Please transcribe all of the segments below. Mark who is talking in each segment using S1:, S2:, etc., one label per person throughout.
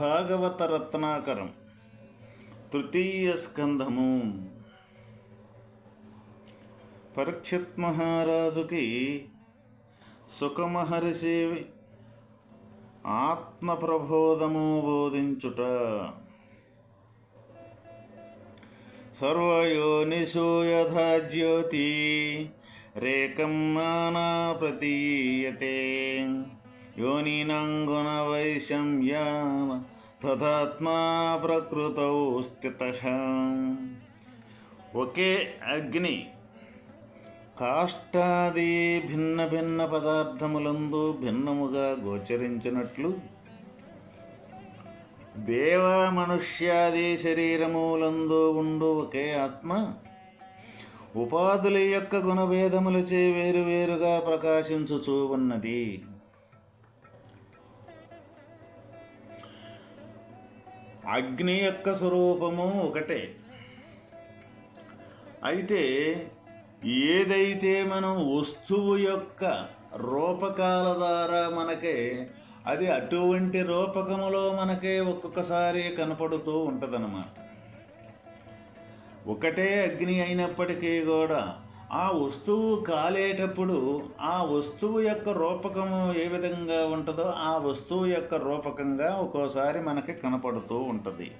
S1: భాగవత రత్నాకరం తృతీయ స్కంధము. పరీక్షిత్ మహారాజుకి సుఖమహర్షి ఆత్మప్రబోధము బోధించుట. సర్వయోనిషు జ్యోతి రేకం నానా ప్రతీయతే. యోనినాంగుణ తదాత్మా తథాత్మా ప్రకృతౌ స్థిత. ఒకే అగ్ని కాష్టాది భిన్న భిన్న పదార్థములందు భిన్నముగా గోచరించినట్లు దేవ మనుష్యాది శరీరములందు ఉండు ఒకే ఆత్మ. ఉపాధుల యొక్క గుణభేదములచే వేరువేరుగా ప్రకాశించుచూ ఉన్నది. అగ్ని యొక్క స్వరూపము ఒకటే. అయితే ఏదైతే మనం వస్తువు యొక్క రూపకాల ద్వారా మనకే అది అటువంటి రూపకములో మనకే ఒక్కొక్కసారి కనపడుతూ ఉంటుందన్నమాట. ఒకటే అగ్ని అయినప్పటికీ కూడా ఆ వస్తువు కాలేటప్పుడు ఆ వస్తువు యొక్క రూపకము ఏ విధంగా ఉంటుందో ఆ వస్తువు యొక్క రూపకంగా ఒక్కోసారి మనకి కనపడుతూ ఉంటుంది.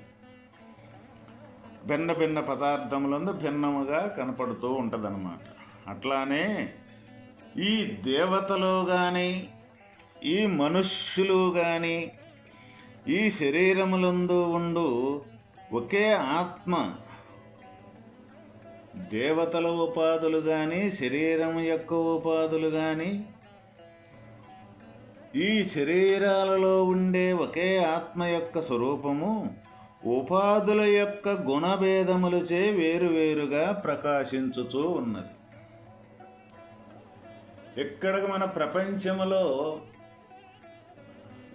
S1: భిన్న భిన్న పదార్థములందు భిన్నముగా కనపడుతూ ఉంటుందన్నమాట. అట్లానే ఈ దేవతలు కానీ ఈ మనుష్యులు కానీ ఈ శరీరములందు ఉండు ఒకే ఆత్మ దేవతల ఉపాధులు కానీ శరీరం యొక్క ఉపాధులు కానీ ఈ శరీరాలలో ఉండే ఒకే ఆత్మ యొక్క స్వరూపము ఉపాధుల యొక్క గుణభేదములచే వేరువేరుగా ప్రకాశించుచూ ఉన్నది. ఇక్కడికి మన ప్రపంచంలో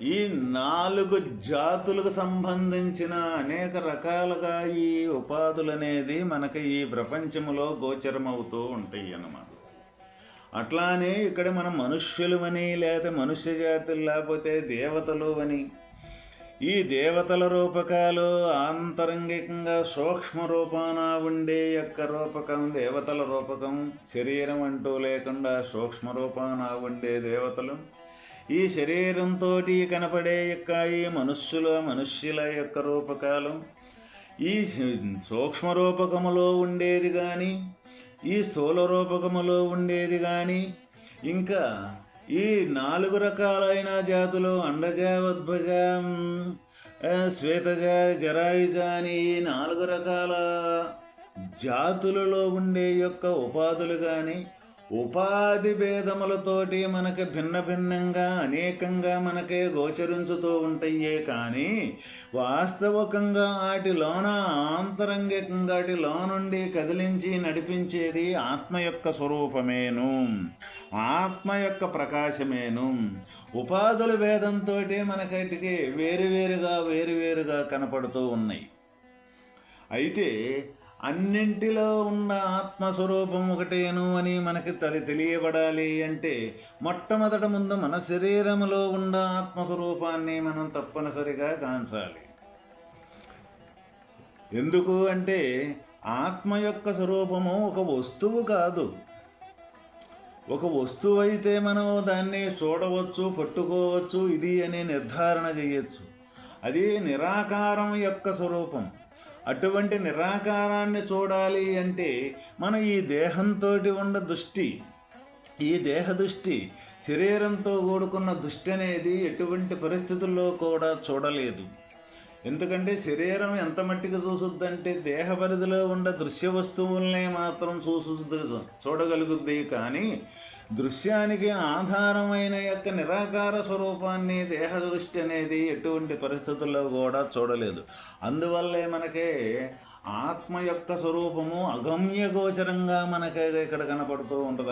S1: ఈ నాలుగు జాతులకు సంబంధించిన అనేక రకాలుగా ఈ ఉపాధులు అనేది మనకి ఈ ప్రపంచంలో గోచరమవుతూ ఉంటాయి అన్నమాట. అట్లానే ఇక్కడ మన మనుష్యులు అని లేకపోతే మనుష్య జాతులు లేకపోతే దేవతలు అని ఈ దేవతల రూపకాలు ఆంతరంగికంగా సూక్ష్మ రూపాన ఉండే యొక్క రూపకం దేవతల రూపకం శరీరం అంటూ లేకుండా సూక్ష్మ రూపాన ఉండే దేవతలు. ఈ శరీరంతో కనపడే యొక్క ఈ మనుష్యుల మనుష్యుల యొక్క రూపకాలు ఈ సూక్ష్మ రూపకములో ఉండేది కానీ ఈ స్థూల రూపకములో ఉండేది కానీ ఇంకా ఈ నాలుగు రకాలైన జాతులు అండజ ఉద్భజ శ్వేతజ జరాయుజ అని ఈ నాలుగు రకాల జాతులలో ఉండే యొక్క ఉపాధులు కానీ ఉపాధి భేదములతోటి మనకి భిన్న భిన్నంగా అనేకంగా మనకే గోచరించుతూ ఉంటాయే కానీ వాస్తవకంగా వాటిలోన ఆంతరంగికంగా వాటిలో నుండి కదిలించి నడిపించేది ఆత్మ యొక్క స్వరూపమేను. ఆత్మ యొక్క ప్రకాశమేను. ఉపాధుల భేదంతో మనకటికి వేరువేరుగా వేరువేరుగా కనపడుతూ ఉన్నాయి. అయితే అన్నింటిలో ఉన్న ఆత్మస్వరూపం ఒకటేను అని మనకి తలి తెలియబడాలి అంటే మొట్టమొదట ముందు మన శరీరములో ఉన్న ఆత్మస్వరూపాన్ని మనం తప్పనిసరిగా కాంచాలి. ఎందుకు అంటే ఆత్మ యొక్క స్వరూపము ఒక వస్తువు కాదు. ఒక వస్తువు అయితే మనం దాన్ని చూడవచ్చు పట్టుకోవచ్చు ఇది అని నిర్ధారణ చేయొచ్చు. అది నిరాకారం యొక్క స్వరూపం. అటువంటి నిరాకారాన్ని చూడాలి అంటే మన ఈ దేహంతో ఉన్న దృష్టి ఈ దేహ దృష్టి శరీరంతో కూడుకున్న దృష్టి అనేది ఎటువంటి పరిస్థితుల్లో కూడా చూడలేదు. ఎందుకంటే శరీరం ఎంత మట్టికి చూసుద్దంటే దేహ పరిధిలో ఉండే దృశ్య వస్తువుల్ని మాత్రం చూసుద్ది చూడగలుగుద్ది. కానీ దృశ్యానికి ఆధారమైన యొక్క నిరాకార స్వరూపాన్ని దేహ దృష్టి అనేది ఎటువంటి పరిస్థితుల్లో కూడా చూడలేదు. అందువల్లే మనకే ఆత్మ యొక్క స్వరూపము అగమ్య గోచరంగా మనకి ఇక్కడ కనపడుతూ ఉంటుంది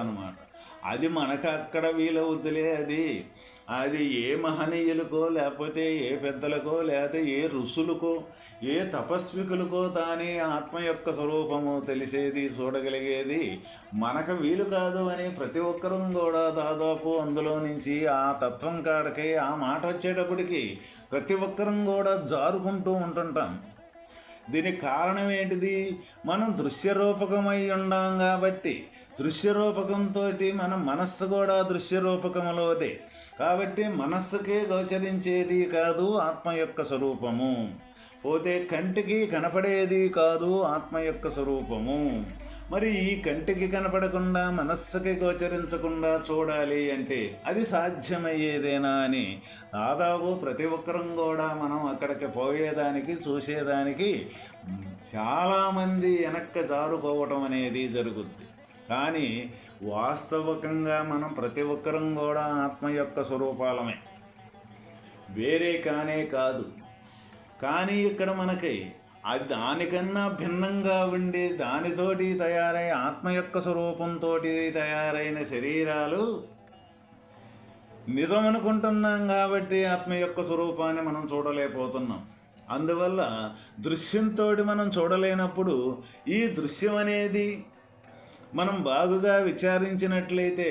S1: అది మనకు అక్కడ వీలవుద్దులే అది. అది ఏ మహనీయులకో లేకపోతే ఏ పెద్దలకో లేకపోతే ఏ ఋషులకో ఏ తపస్వికులకో తానే ఆత్మ యొక్క స్వరూపము తెలిసేది చూడగలిగేది మనకు వీలు కాదు అని ప్రతి ఒక్కరూ కూడా దాదాపు అందులో నుంచి ఆ తత్వం కాడకి ఆ మాట వచ్చేటప్పటికి ప్రతి ఒక్కరం కూడా జారుకుంటూ ఉంటుంటాం. దీనికి కారణం ఏంటిది? మనం దృశ్యరూపకమై ఉన్నాం కాబట్టి దృశ్యరూపకంతో మన మనస్సు కూడా దృశ్యరూపకములోదే కాబట్టి మనస్సుకే గోచరించేది కాదు ఆత్మ యొక్క స్వరూపము. పోతే కంటికి కనపడేది కాదు ఆత్మ యొక్క స్వరూపము. మరి ఈ కంటికి కనపడకుండా మనస్సుకి గోచరించకుండా చూడాలి అంటే అది సాధ్యమయ్యేదేనా అని దాదాపు ప్రతి ఒక్కరం కూడా మనం అక్కడికి పోయేదానికి చూసేదానికి చాలామంది వెనక్క జారుకోవటం అనేది జరుగుద్ది. కానీ వాస్తవకంగా మనం ప్రతి ఒక్కరం కూడా ఆత్మ యొక్క స్వరూపాలమే. వేరే కానే కాదు. కానీ ఇక్కడ మనకి అది దానికన్నా భిన్నంగా ఉండి దానితోటి తయారై ఆత్మ యొక్క స్వరూపంతో తయారైన శరీరాలు నిజం అనుకుంటున్నాం కాబట్టి ఆత్మ యొక్క స్వరూపాన్ని మనం చూడలేకపోతున్నాం. అందువల్ల దృశ్యంతో మనం చూడలేనప్పుడు ఈ దృశ్యం అనేది మనం బాగుగా విచారించినట్లయితే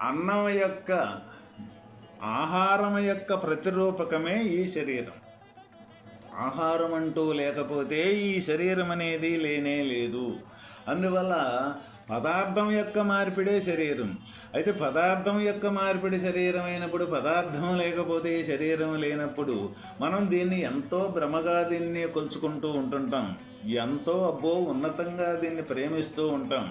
S1: అన్నం యొక్క ఆహారం యొక్క ప్రతిరూపకమే ఈ శరీరం. ఆహారం అంటూ లేకపోతే ఈ శరీరం అనేది లేనే లేదు. అందువల్ల పదార్థం యొక్క మార్పిడే శరీరం. అయితే పదార్థం యొక్క మార్పిడి శరీరం అయినప్పుడు పదార్థం లేకపోతే శరీరం లేనప్పుడు మనం దీన్ని ఎంతో భ్రమగా దీన్ని కొలుచుకుంటూ ఉంటుంటాం. ఎంతో అబ్బో ఉన్నతంగా దీన్ని ప్రేమిస్తూ ఉంటాం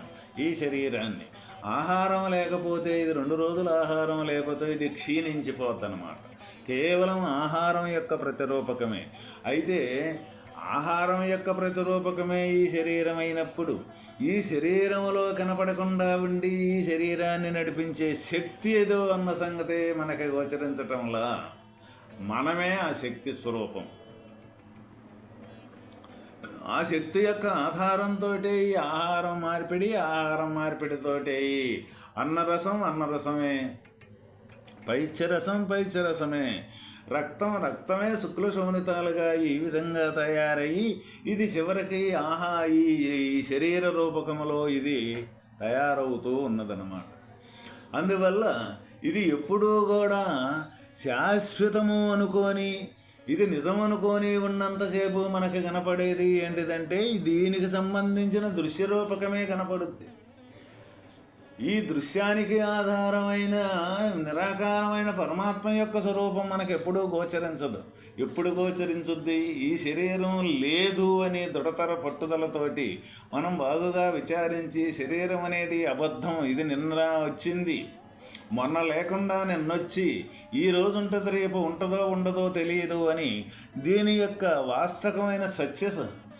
S1: ఈ శరీరాన్ని. ఆహారం లేకపోతే ఇది రెండు రోజులు ఆహారం లేకపోతే ఇది క్షీణించిపోద్ది కేవలం ఆహారం యొక్క ప్రతిరూపకమే. అయితే ఆహారం యొక్క ప్రతిరూపకమే ఈ శరీరం అయినప్పుడు ఈ శరీరంలో కనపడకుండా ఉండి ఈ శరీరాన్ని నడిపించే శక్తి ఏదో అన్న సంగతే మనకి గోచరించటంలా. మనమే ఆ శక్తి స్వరూపం. ఆ శక్తి యొక్క ఆధారంతో ఈ ఆహారం మార్పిడి ఆహారం మార్పిడితోటే అన్నరసం అన్నరసమే. పైచ్యరసం పైచ్యరసమే రక్తం రక్తమే శుక్ల శోణితాలుగా ఈ విధంగా తయారయ్యి ఇది చివరికి ఆహా ఈ శరీర రూపకములో ఇది తయారవుతూ ఉన్నదన్నమాట. అందువల్ల ఇది ఎప్పుడూ కూడా శాశ్వతము అనుకొని ఇది నిజం ఉన్నంతసేపు మనకి కనపడేది ఏంటిదంటే దీనికి సంబంధించిన దృశ్యరూపకమే కనపడుద్ది. ఈ దృశ్యానికి ఆధారమైన నిరాకారమైన పరమాత్మ యొక్క స్వరూపం మనకు ఎప్పుడూ గోచరించదు. ఎప్పుడు గోచరించుద్ది? ఈ శరీరం లేదు అనే దృఢతర పట్టుదలతోటి మనం బాగుగా విచారించి శరీరం అనేది అబద్ధం ఇది నిన్న వచ్చింది. మొన్న లేకుండా నిన్నొచ్చి ఈ రోజు ఉంటుంది రేపు ఉంటుందో ఉండదో తెలియదు అని దీని యొక్క వాస్తవమైన సత్య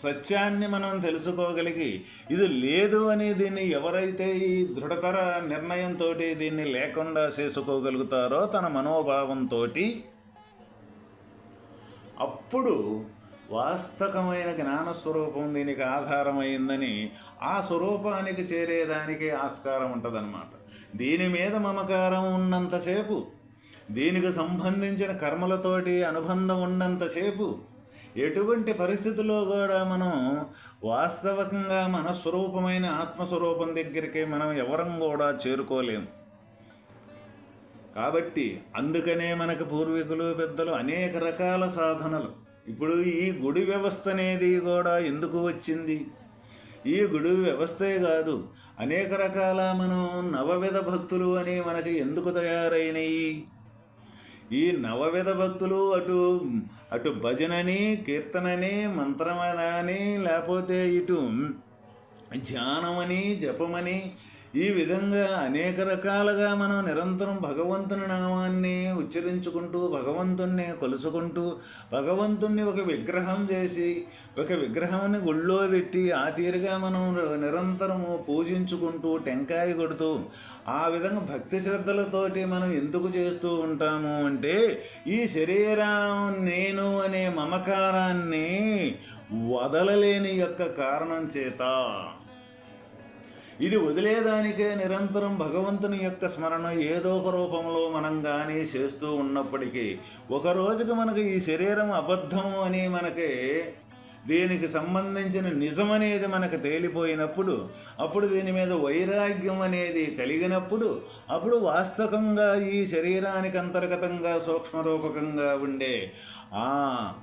S1: సత్యాన్ని మనం తెలుసుకోగలిగి ఇది లేదు అని దీన్ని ఎవరైతే ఈ దృఢతర నిర్ణయంతో దీన్ని లేకుండా చేసుకోగలుగుతారో తన మనోభావంతో అప్పుడు వాస్తవమైన జ్ఞానస్వరూపం దీనికి ఆధారమైందని ఆ స్వరూపానికి చేరేదానికి ఆస్కారం ఉంటుందన్నమాట. దీని మీద మమకారం ఉన్నంతసేపు దీనికి సంబంధించిన కర్మలతోటి అనుబంధం ఉన్నంతసేపు ఎటువంటి పరిస్థితుల్లో కూడా మనం వాస్తవకంగా మన స్వరూపమైన ఆత్మస్వరూపం దగ్గరికి మనం ఎవరం కూడా చేరుకోలేము కాబట్టి అందుకనే మనకు పూర్వీకులు పెద్దలు అనేక రకాల సాధనలు ఇప్పుడు ఈ గుడి వ్యవస్థ అనేది కూడా ఎందుకు వచ్చింది? ఈ గుడి వ్యవస్థే కాదు అనేక రకాల మనం నవవిధ భక్తులు అని మనకి ఎందుకు తయారైనవి ఈ నవవిధ భక్తులు అటు అటు భజనని కీర్తనని మంత్రమని లేకపోతే ఇటు ధ్యానమని జపమని ఈ విధంగా అనేక రకాలుగా మనం నిరంతరం భగవంతుని నామాన్ని ఉచ్చరించుకుంటూ భగవంతుణ్ణి కొలుసుకుంటూ భగవంతుణ్ణి ఒక విగ్రహం చేసి ఒక విగ్రహాన్ని గుళ్ళో పెట్టి ఆ తీరుగా మనం నిరంతరము పూజించుకుంటూ టెంకాయ కొడుతూ ఆ విధంగా భక్తి శ్రద్ధలతోటి మనం ఎందుకు చేస్తూ ఉంటాము అంటే ఈ శరీరం నేను అనే మమకారాన్ని వదలలేని యొక్క కారణం చేత. ఇది వదిలేదానికే నిరంతరం భగవంతుని యొక్క స్మరణ ఏదో ఒక రూపంలో మనం కానీ చేస్తూ ఉన్నప్పటికీ ఒక రోజుకి మనకి ఈ శరీరం అబద్ధము అని మనకి దీనికి సంబంధించిన నిజం అనేది మనకు తేలిపోయినప్పుడు అప్పుడు దీని మీద వైరాగ్యం అనేది కలిగినప్పుడు అప్పుడు వాస్తవంగా ఈ శరీరానికి అంతర్గతంగా సూక్ష్మరూపకంగా ఉండే ఆ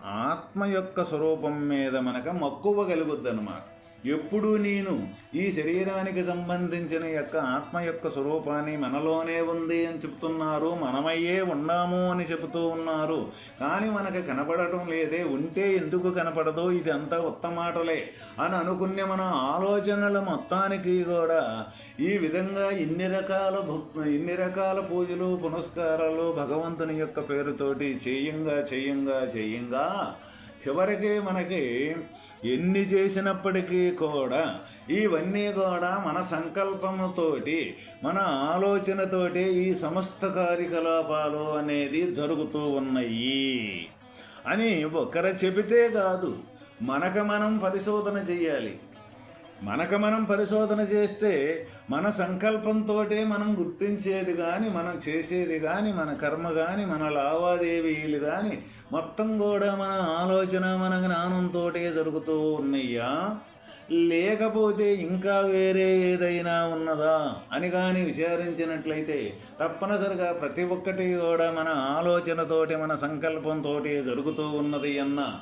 S1: ఆత్మ యొక్క స్వరూపం మీద మనకు మక్కువ కలుగుద్దన్నమాట. ఎప్పుడు నేను ఈ శరీరానికి సంబంధించిన యొక్క ఆత్మ యొక్క స్వరూపాన్ని మనలోనే ఉంది అని చెప్తున్నారు మనమయ్యే ఉన్నాము అని చెబుతూ ఉన్నారు. కానీ మనకు కనపడటం లేదే ఉంటే ఎందుకు కనపడదు? ఇది అంతా ఉత్తమాటలే అని అనుకునే మన ఆలోచనల మొత్తానికి కూడా ఈ విధంగా ఇన్ని రకాల ఇన్ని రకాల పూజలు పునస్కారాలు భగవంతుని యొక్క పేరుతోటి చేయంగా చేయంగా చేయంగా చివరికి మనకి ఎన్ని చేసినప్పటికీ కూడా ఇవన్నీ కూడా మన సంకల్పముతోటి మన ఆలోచనతోటి ఈ సమస్త కార్యకలాపాలు అనేది జరుగుతూ ఉన్నాయి అని ఒకరు చెబితే కాదు మనకు మనం పరిశోధన చేయాలి మనకు మనం పరిశోధన చేస్తే మన సంకల్పంతో మనం గుర్తించేది కానీ మనం చేసేది కానీ మన కర్మ కానీ మన లావాదేవీలు కానీ మొత్తం కూడా మన ఆలోచన మన జ్ఞానంతో జరుగుతూ ఉన్నాయా లేకపోతే ఇంకా వేరే ఏదైనా ఉన్నదా అని కానీ విచారించినట్లయితే తప్పనిసరిగా ప్రతి ఒక్కటి కూడా మన ఆలోచనతోటి మన సంకల్పంతో జరుగుతూ ఉన్నది అన్న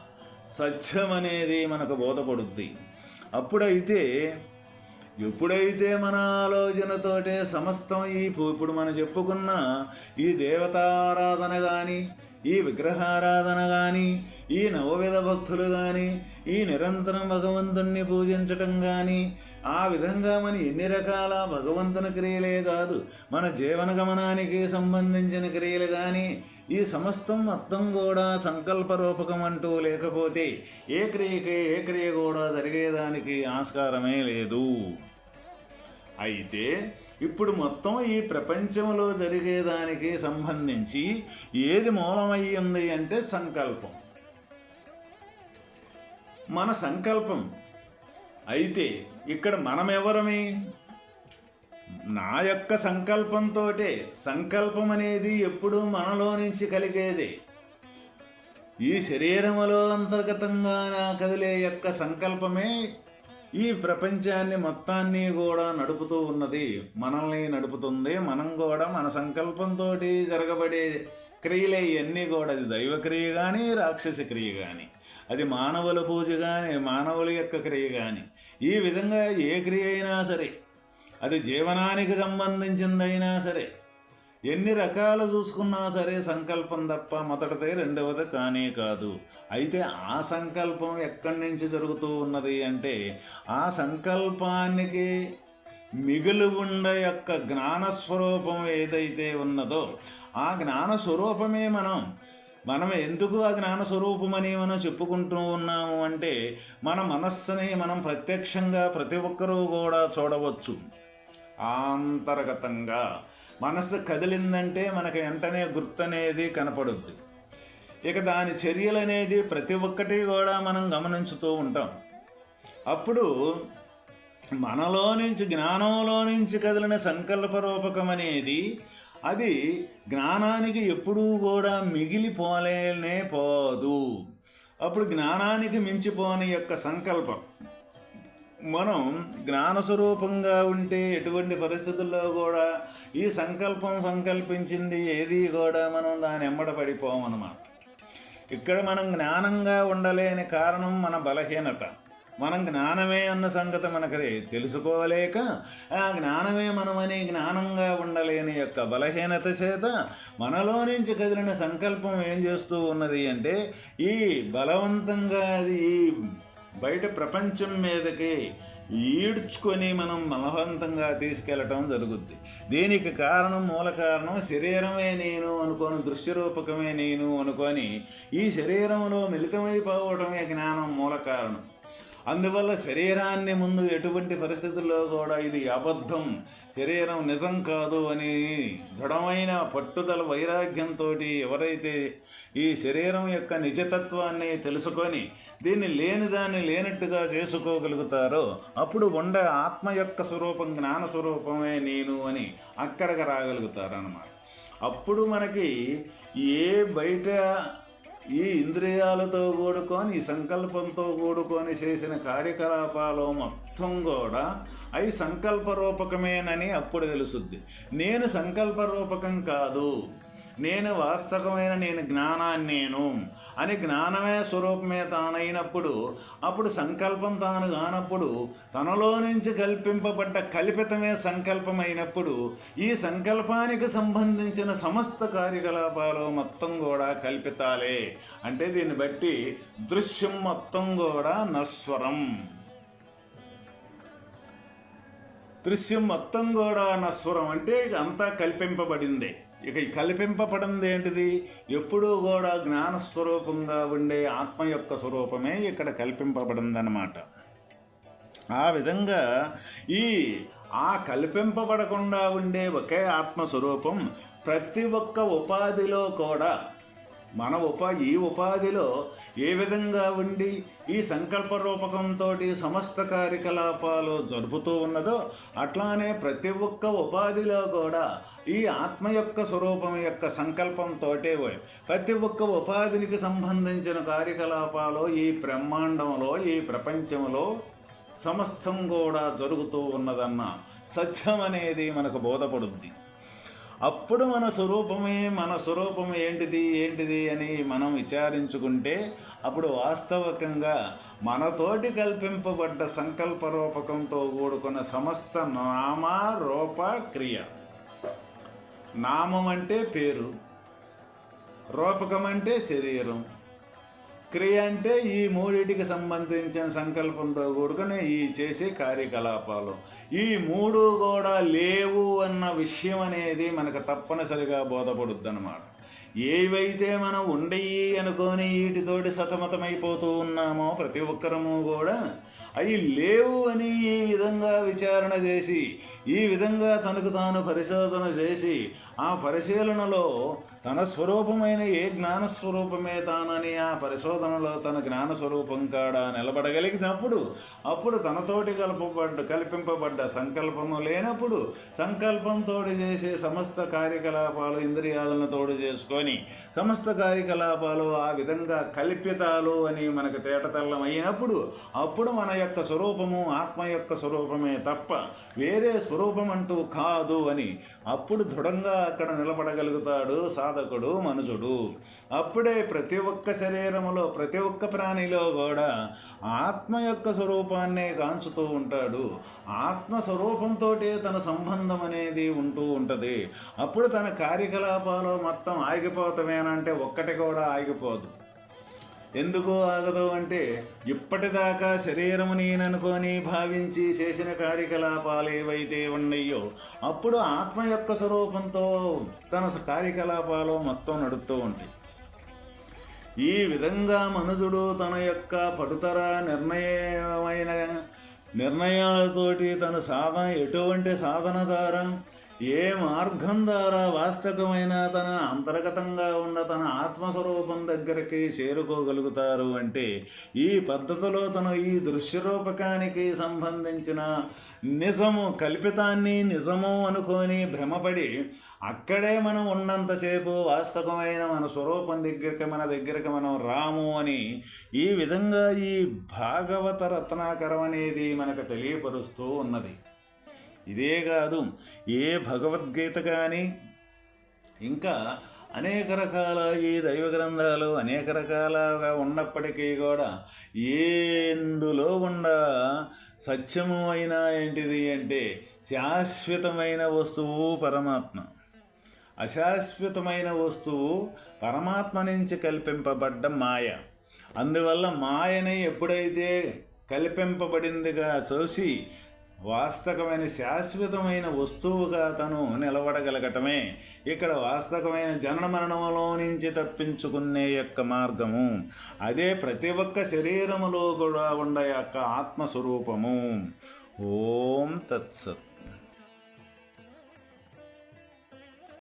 S1: సత్యం అనేది మనకు బోధపడుద్ది. అప్పుడైతే ఎప్పుడైతే మన ఆలోచనతోటే సమస్తం ఈ ఇప్పుడు మనం చెప్పుకున్న ఈ దేవతారాధన కానీ ఈ విగ్రహారాధన కానీ ఈ నవవిధ భక్తులు కానీ ఈ నిరంతరం భగవంతుణ్ణి పూజించటం కానీ ఆ విధంగా మన ఎన్ని రకాల భగవంతుని క్రియలే కాదు మన జీవన గమనానికి సంబంధించిన క్రియలు కానీ ఈ సమస్తం మొత్తం కూడా సంకల్ప రూపకం అంటూ లేకపోతే ఏ క్రియకి ఏ క్రియ కూడా జరిగేదానికి ఆస్కారమే లేదు. అయితే ఇప్పుడు మొత్తం ఈ ప్రపంచంలో జరిగేదానికి సంబంధించి ఏది మూలమయ్యింది అంటే సంకల్పం. మన సంకల్పం. అయితే ఇక్కడ మనం నా యొక్క సంకల్పంతో సంకల్పం అనేది ఎప్పుడూ మనలో నుంచి కలిగేదే. ఈ శరీరములో అంతర్గతంగా నా కదిలే యొక్క సంకల్పమే ఈ ప్రపంచాన్ని మొత్తాన్ని కూడా నడుపుతూ ఉన్నది మనల్ని నడుపుతుంది. మనం కూడా మన సంకల్పంతో జరగబడే క్రియలే ఇవన్నీ కూడా. అది దైవ క్రియ కానీ రాక్షస క్రియ కానీ అది మానవుల పూజ కానీ మానవుల యొక్క క్రియ కానీ ఈ విధంగా ఏ క్రియ అయినా సరే అది జీవనానికి సంబంధించిందైనా సరే ఎన్ని రకాలు చూసుకున్నా సరే సంకల్పం తప్ప మొదటిదే రెండవది కానే కాదు. అయితే ఆ సంకల్పం ఎక్కడి నుంచి జరుగుతూ ఉన్నది అంటే ఆ సంకల్పానికి మిగిలి ఉండ యొక్క జ్ఞానస్వరూపం ఏదైతే ఉన్నదో ఆ జ్ఞాన స్వరూపమే మనం. మనం ఎందుకు ఆ జ్ఞానస్వరూపమని మనం చెప్పుకుంటూ ఉన్నాము అంటే మన మనస్సుని మనం ప్రత్యక్షంగా ప్రతి ఒక్కరూ కూడా చూడవచ్చు. ఆంతర్గతంగా మనసు కదిలిందంటే మనకు వెంటనే గుర్తు అనేది కనపడుద్ది. ఇక దాని చర్యలు అనేది ప్రతి ఒక్కటి కూడా మనం గమనించుతూ ఉంటాం. అప్పుడు మనలో నుంచి జ్ఞానంలో నుంచి కదిలిన సంకల్ప రూపకం అనేది అది జ్ఞానానికి ఎప్పుడూ కూడా మిగిలిపోలేనే పోదు. అప్పుడు జ్ఞానానికి మించిపోని యొక్క సంకల్పం. మనం జ్ఞానస్వరూపంగా ఉంటే ఎటువంటి పరిస్థితుల్లో కూడా ఈ సంకల్పం సంకల్పించింది ఏది కూడా మనం దాని ఎమ్మడ పడిపోమన్నమాట ఇక్కడ మనం జ్ఞానంగా ఉండలేని కారణం మన బలహీనత. మనం జ్ఞానమే అన్న సంగతి మనకు తెలుసుకోలేక ఆ జ్ఞానమే మనమని జ్ఞానంగా ఉండలేని యొక్క బలహీనత చేత మనలో నుంచి కదిలిన సంకల్పం ఏం చేస్తూ ఉన్నది అంటే ఈ బలవంతంగా అది బయట ప్రపంచం మీదకి ఈడ్చుకొని మనం బలవంతంగా తీసుకెళ్ళటం జరుగుద్ది. దీనికి కారణం మూల కారణం శరీరమే నేను అనుకోని దృశ్యరూపకమే నేను అనుకొని ఈ శరీరంలో మిళితమైపోవటమే జ్ఞానం మూల కారణం. అందువల్ల శరీరాన్ని ముందు ఎటువంటి పరిస్థితుల్లో కూడా ఇది అబద్ధం శరీరం నిజం కాదు అని దృఢమైన పట్టుదల వైరాగ్యంతో ఎవరైతే ఈ శరీరం యొక్క నిజతత్వాన్ని తెలుసుకొని దీన్ని లేనిదాన్ని లేనట్టుగా చేసుకోగలుగుతారో అప్పుడు ఉండే ఆత్మ యొక్క స్వరూపం జ్ఞాన స్వరూపమే నేను అని అక్కడికి రాగలుగుతారన్నమాట. అప్పుడు మనకి ఏ బయట ఈ ఇంద్రియాలతో కూడుకొని ఈ సంకల్పంతో కూడుకొని చేసిన కార్యకలాపాలు మొత్తం కూడా అవి సంకల్ప రూపకమేనని అప్పుడు తెలుసుద్ది. నేను సంకల్ప రూపకం కాదు. నేను వాస్తవమైన నేను జ్ఞానాన్ని నేను అని జ్ఞానమే స్వరూపమే తానైనప్పుడు అప్పుడు సంకల్పం తాను కానప్పుడు తనలో నుంచి కల్పింపబడ్డ కల్పితమే సంకల్పమైనప్పుడు ఈ సంకల్పానికి సంబంధించిన సమస్త కార్యకలాపాలు మొత్తం కూడా కల్పితాలే. అంటే దీన్ని బట్టి దృశ్యం మొత్తం కూడా నస్వరం దృశ్యం మొత్తం కూడా నస్వరం అంటే ఇక అంతా కల్పింపబడిందే. ఇక ఈ కల్పింపబడింది ఏంటిది? ఎప్పుడూ కూడా జ్ఞానస్వరూపంగా ఉండే ఆత్మ యొక్క స్వరూపమే ఇక్కడ కల్పింపబడిందనమాట ఆ విధంగా ఈ ఆ కల్పింపబడకుండా ఉండే ఒకే ఆత్మస్వరూపం ప్రతి ఒక్క ఉపాధిలో కూడా మన ఉపా ఈ ఉపాధిలో ఏ విధంగా ఉండి ఈ సంకల్ప రూపకంతో సమస్త కార్యకలాపాలు జరుపుతూ ఉన్నదో అట్లానే ప్రతి ఒక్క ఉపాధిలో కూడా ఈ ఆత్మ యొక్క స్వరూపం యొక్క సంకల్పంతో ప్రతి ఒక్క ఉపాధినికి సంబంధించిన కార్యకలాపాలు ఈ బ్రహ్మాండంలో ఈ ప్రపంచంలో సమస్తం కూడా జరుగుతూ ఉన్నదన్న సత్యం అనేది మనకు బోధపడుద్ది. అప్పుడు మన స్వరూపమే మన స్వరూపం ఏంటిది ఏంటిది అని మనం విచారించుకుంటే అప్పుడు వాస్తవికంగా మనతోటి కల్పింపబడ్డ సంకల్ప రూపకంతో కూడుకున్న సమస్త నామ రూప క్రియ. నామం అంటే పేరు రూపకం అంటే శరీరం క్రియ అంటే ఈ మూడిటికి సంబంధించిన సంకల్పంతో కూడుకుని ఈ చేసే కార్యకలాపాలు. ఈ మూడు కూడా లేవు అన్న విషయం అనేది మనకు తప్పనిసరిగా బోధపడుద్ది అనమాట ఏవైతే మనం ఉండయి అనుకొని వీటితోటి సతమతమైపోతూ ఉన్నామో ప్రతి ఒక్కరము కూడా అవి లేవు అని ఈ విధంగా విచారణ చేసి ఈ విధంగా తనకు తాను పరిశోధన చేసి ఆ పరిశీలనలో తన స్వరూపమైన ఏ జ్ఞానస్వరూపమే తానని ఆ పరిశోధనలో తన జ్ఞానస్వరూపం కాడ నిలబడగలిగినప్పుడు అప్పుడు తనతోటి కలపబడ్డ కల్పింపబడ్డ సంకల్పము లేనప్పుడు సంకల్పంతో చేసే సమస్త కార్యకలాపాలు ఇంద్రియాలను తోడు చేసుకొని సమస్త కార్యకలాపాలు ఆ విధంగా కల్పితాలు అని మనకు తేటతల్లం అయినప్పుడు అప్పుడు మన యొక్క స్వరూపము ఆత్మ యొక్క స్వరూపమే తప్ప వేరే స్వరూపం అంటూ కాదు అని అప్పుడు దృఢంగా అక్కడ నిలబడగలుగుతాడు సాధకుడు మనుషుడు. అప్పుడే ప్రతి ఒక్క శరీరములో ప్రతి ఒక్క ప్రాణిలో కూడా ఆత్మ యొక్క స్వరూపాన్నే కాంచుతూ ఉంటాడు. ఆత్మ స్వరూపంతో తన సంబంధం అనేది ఉంటూ ఉంటుంది. అప్పుడు తన కార్యకలాపాలు మొత్తం ఆగిపోతామేనంటే ఒక్కటి కూడా ఆగిపోదు. ఎందుకు ఆగదు అంటే ఇప్పటిదాకా శరీరము నేననుకొని భావించి చేసిన కార్యకలాపాలు ఏవైతే ఉన్నాయో అప్పుడు ఆత్మ యొక్క స్వరూపంతో తన కార్యకలాపాలు మొత్తం నడుస్తూ ఉంటాయి. ఈ విధంగా మనుజుడు తన యొక్క పడుతర నిర్ణయమైన నిర్ణయాలతోటి తన సాధన ఎటువంటి సాధన ద్వారా ఏ మార్గం ద్వారా వాస్తవమైన తన అంతర్గతంగా ఉన్న తన ఆత్మస్వరూపం దగ్గరికి చేరుకోగలుగుతారు అంటే ఈ పద్ధతిలో తను ఈ దృశ్యరూపకానికి సంబంధించిన నిజము కల్పితాన్ని నిజము అనుకొని భ్రమపడి అక్కడే మనం ఉన్నంతసేపు వాస్తవమైన మన స్వరూపం దగ్గరికి మన దగ్గరికి మనం రాము అని ఈ విధంగా ఈ భాగవత రత్నాకరం అనేది మనకు తెలియపరుస్తూ ఉన్నది. ఇదే కాదు ఏ భగవద్గీత కానీ ఇంకా అనేక రకాల ఈ దైవ గ్రంథాలు అనేక రకాలుగా ఉన్నప్పటికీ కూడా ఎందులో ఉండ సత్యము అయినా ఏంటిది అంటే శాశ్వతమైన వస్తువు పరమాత్మ. అశాశ్వతమైన వస్తువు పరమాత్మ నుంచి కల్పింపబడ్డ మాయ. అందువల్ల మాయని ఎప్పుడైతే కల్పింపబడిందిగా చూసి వాస్తవమైన శాశ్వతమైన వస్తువుగా తను నిలబడగలగటమే. ఇక్కడ వాస్తవమైన జనన మరణములో నుంచి తప్పించుకునే యొక్క మార్గము. అదే ప్రతి ఒక్క శరీరములో కూడా ఉండే యొక్క ఆత్మస్వరూపము. ఓం తత్సత్.